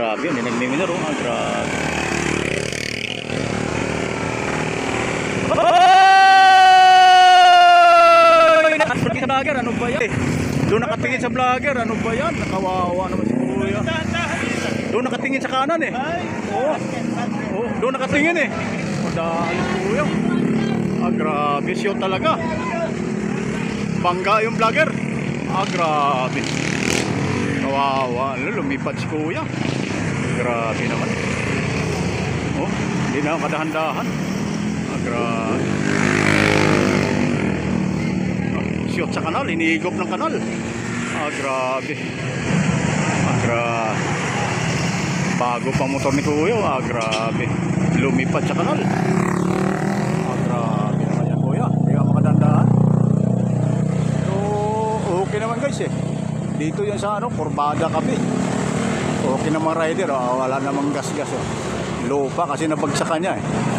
grabe yun. Nagmiminor, oh. Ah, grabe. Sa vlogger, ano ba yan? Doon nakatingin sa vlogger, ano ba yan? Nakawawa naman si Kuya. Doon nakatingin sa kanan eh. Oo. Oo, doon nakatingin eh. Madali Kuya. Ah, grabe siya talaga. Bangga yung vlogger. Ah, grabe. Kawawa. Ano, lumipad si Kuya. Grabe naman. Oh, hindi na kadahan-dahan. Ah, grabe. Ah, shoot sa kanal, iniigop ng kanal. Ah, grabe. Ah, grabe. Bago pa motor ni Kuya, ah, grabe. Lumipad sa kanal. Ah, grabe naman yan, Kuya. Hindi ka makadandaan. Pero, okay naman guys eh. Dito yan sa ano, Corbada kami. Okay naman rider, ah, wala namang gas-gas. Oh. Lupa kasi nabagsakan niya eh.